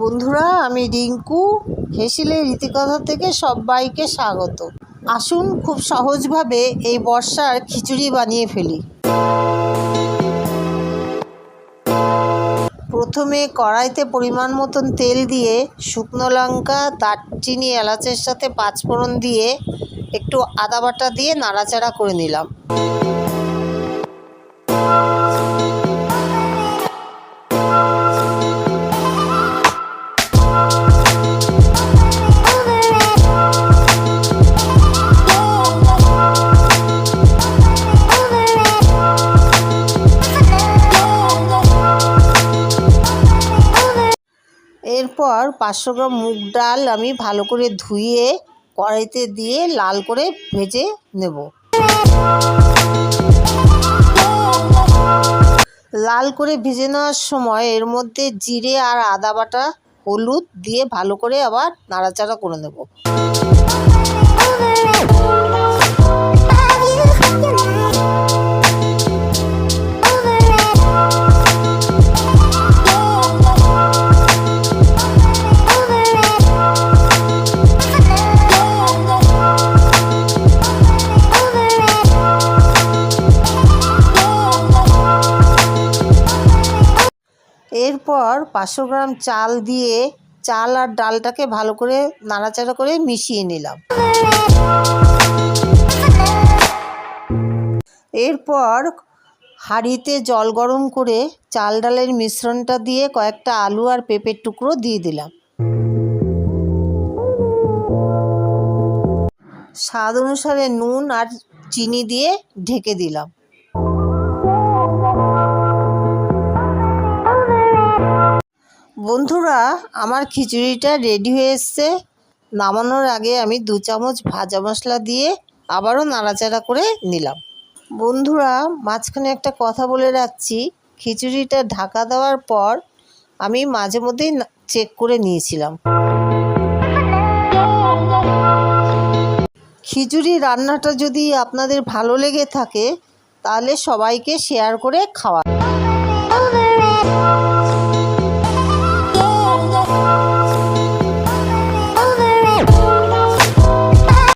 বন্ধুরা, আমি রিঙ্কু। হেসিলে রীতিকথা থেকে সবাইকে স্বাগত। আসুন খুব সহজভাবে এই বর্ষার খিচুড়ি বানিয়ে ফেলি। প্রথমে কড়াইতে পরিমাণ মতন তেল দিয়ে শুকনো লঙ্কা, দারচিনি, এলাচের সাথে পাঁচফোড়ন দিয়ে একটু আদা বাটা দিয়ে নাড়াচাড়া করে নিলাম। এরপর পাঁচশো গ্রাম মুগ ডাল আমি ভালো করে ধুয়ে কড়াইতে দিয়ে লাল করে ভেজে নেব। লাল করে ভেজে নেওয়ার সময় এর মধ্যে জিরে আর আদা বাটা, হলুদ দিয়ে ভালো করে আবার নাড়াচাড়া করে নেব। এরপর পাঁচশো গ্রাম চাল দিয়ে চাল আর ডালটাকে ভালো করে নাড়াচাড়া করে মিশিয়ে নিলাম। এরপর হাঁড়িতে জল গরম করে চাল ডালের মিশ্রণটা দিয়ে কয়েকটা আলু আর পেঁপের টুকরো দিয়ে দিলাম। স্বাদ অনুসারে নুন আর চিনি দিয়ে ঢেকে দিলাম। বন্ধুরা, আমার খিচুড়িটা রেডি হয়ে এসছে। নামানোর আগে আমি দু চামচ ভাজা মশলা দিয়ে আবারও নাড়াচাড়া করে নিলাম। বন্ধুরা, মাঝখানে একটা কথা বলে রাখছি। খিচুড়িটা ঢাকা দেওয়ার পর আমি মাঝে মধ্যেই চেক করে নিয়েছিলাম। খিচুড়ি রান্নাটা যদি আপনাদের ভালো লেগে থাকে, তাহলে সবাইকে শেয়ার করে খাওয়া।